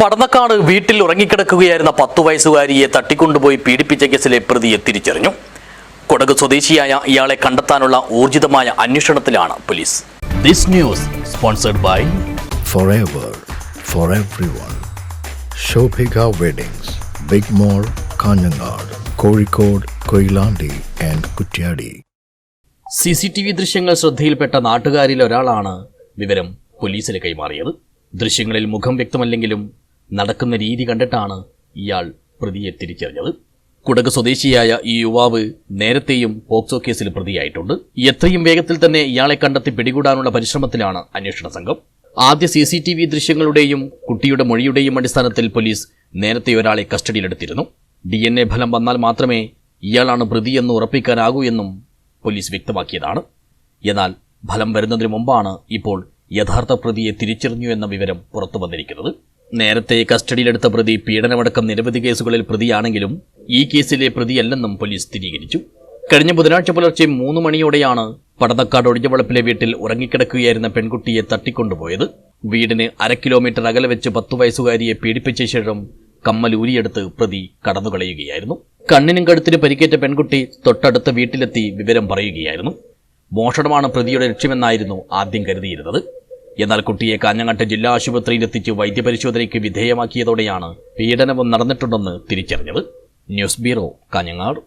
പടന്നക്കാട് വീട്ടിൽ ഉറങ്ങിക്കിടക്കുകയായിരുന്ന പത്തു വയസ്സുകാരിയെ തട്ടിക്കൊണ്ടുപോയി പീഡിപ്പിച്ച കേസിലെ പ്രതിയെ തിരിച്ചറിഞ്ഞു. കൊടക് സ്വദേശിയായ ഇയാളെ കണ്ടെത്താനുള്ള ഊർജിതമായ അന്വേഷണത്തിലാണ് police. This news sponsored by forever for everyone. Shobhika Weddings, Big mall Kanhangad Kozhikode Koilandi and Kuttiadi C C T V ദൃശ്യങ്ങൾ ശ്രദ്ധയിൽപ്പെട്ട നാട്ടുകാരിൽ ഒരാളാണ് വിവരം പോലീസിന് കൈമാറിയത്. ദൃശ്യങ്ങളിൽ മുഖം വ്യക്തമല്ലെങ്കിലും നടക്കുന്ന രീതി കണ്ടിട്ടാണ് ഇയാൾ പ്രതിയെ തിരിച്ചറിഞ്ഞത്. കുടക് സ്വദേശിയായ ഈ യുവാവ് നേരത്തെയും പോക്സോ കേസിൽ പ്രതിയായിട്ടുണ്ട്. എത്രയും വേഗത്തിൽ തന്നെ ഇയാളെ കണ്ടെത്തി പിടികൂടാനുള്ള പരിശ്രമത്തിലാണ് അന്വേഷണ സംഘം. ആദ്യ സി സി ടി വി ദൃശ്യങ്ങളുടെയും കുട്ടിയുടെ മൊഴിയുടെയും അടിസ്ഥാനത്തിൽ പോലീസ് നേരത്തെ ഒരാളെ കസ്റ്റഡിയിലെടുത്തിരുന്നു. ഡി എൻ എ ഫലം വന്നാൽ മാത്രമേ ഇയാളാണ് പ്രതിയെന്ന് ഉറപ്പിക്കാനാകൂ എന്നും പോലീസ് വ്യക്തമാക്കിയതാണ്. എന്നാൽ ഫലം വരുന്നതിന് മുമ്പാണ് ഇപ്പോൾ യഥാർത്ഥ പ്രതിയെ തിരിച്ചറിഞ്ഞു എന്ന വിവരം പുറത്തു വന്നിരിക്കുന്നത്. നേരത്തെ കസ്റ്റഡിയിലെടുത്ത പ്രതി പീഡനമടക്കം നിരവധി കേസുകളിൽ പ്രതിയാണെങ്കിലും ഈ കേസിലെ പ്രതിയല്ലെന്നും പോലീസ് സ്ഥിരീകരിച്ചു. കഴിഞ്ഞ ബുധനാഴ്ച പുലർച്ചെ മൂന്ന് മണിയോടെയാണ് പടന്നക്കാട് ഒഴിഞ്ഞവളപ്പിലെ വീട്ടിൽ ഉറങ്ങിക്കിടക്കുകയായിരുന്ന പെൺകുട്ടിയെ തട്ടിക്കൊണ്ടുപോയത്. വീടിന് അര കിലോമീറ്റർ അകലെ വെച്ച് പത്തു വയസ്സുകാരിയെ പീഡിപ്പിച്ച ശേഷം കമ്മൽ ഊരിയെടുത്ത് പ്രതി കടന്നുകളയുകയായിരുന്നു. കണ്ണിനും കഴുത്തിന് പരിക്കേറ്റ പെൺകുട്ടി തൊട്ടടുത്ത വീട്ടിലെത്തി വിവരം പറയുകയായിരുന്നു. മോഷണമാണ് പ്രതിയുടെ ലക്ഷ്യമെന്നായിരുന്നു ആദ്യം കരുതിയിരുന്നത്. എന്നാൽ കുട്ടിയെ കാഞ്ഞങ്ങാട്ട് ജില്ലാ ആശുപത്രിയിൽ എത്തിച്ച് വൈദ്യപരിശോധനയ്ക്ക് വിധേയമാക്കിയതോടെയാണ് പീഡനവും നടന്നിട്ടുണ്ടെന്ന് തിരിച്ചറിഞ്ഞത്. News bureau Kanhangad.